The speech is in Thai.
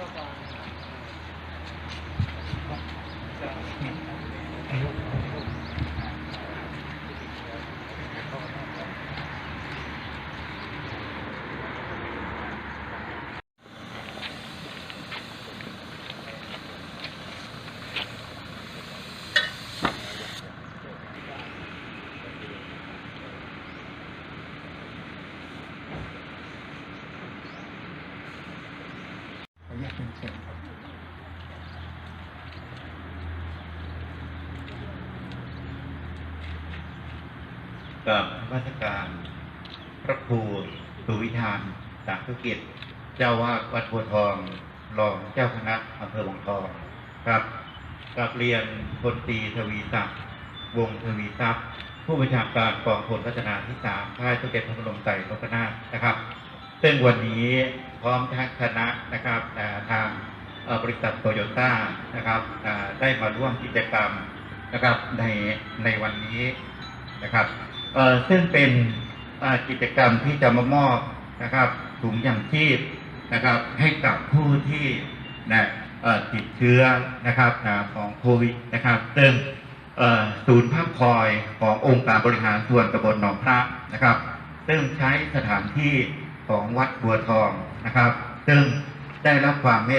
Okay. เป็นเสียงกับมาตการพระครูสุวิธานสาธุกิจ เจ้าวาดวัดบัวทองรองเจ้าคณะอำเภอวังทองครับกับเรียนพลตีทวีศักดิ์วงทวีทรัพย์ ผู้บัญชาการกองพลพัฒนาที่สามค่ายสมเกตพระบรมไตรโลกนาถนะครับ ซึ่งวันนี้พร้อมทั้งคณะนะครับทางบริษัทโตโยต้านะครับได้มาร่วมกิจกรรมนะครับในในวันนี้นะครับซึ่งเป็นกิจกรรมที่จะมามอบนะครับถุงยางชีพนะครับให้กับผู้ที่นะเอ่อติดเชื้อนะครับของโควิดนะครับซึ่งเอ่อศูนย์พักคอยขององค์การบริหารส่วนตำบลหนองพระนะครับ ซึ่งใช้สถานที่ ของวัดบัวทองนะครับ ซึ่งได้รับความเมต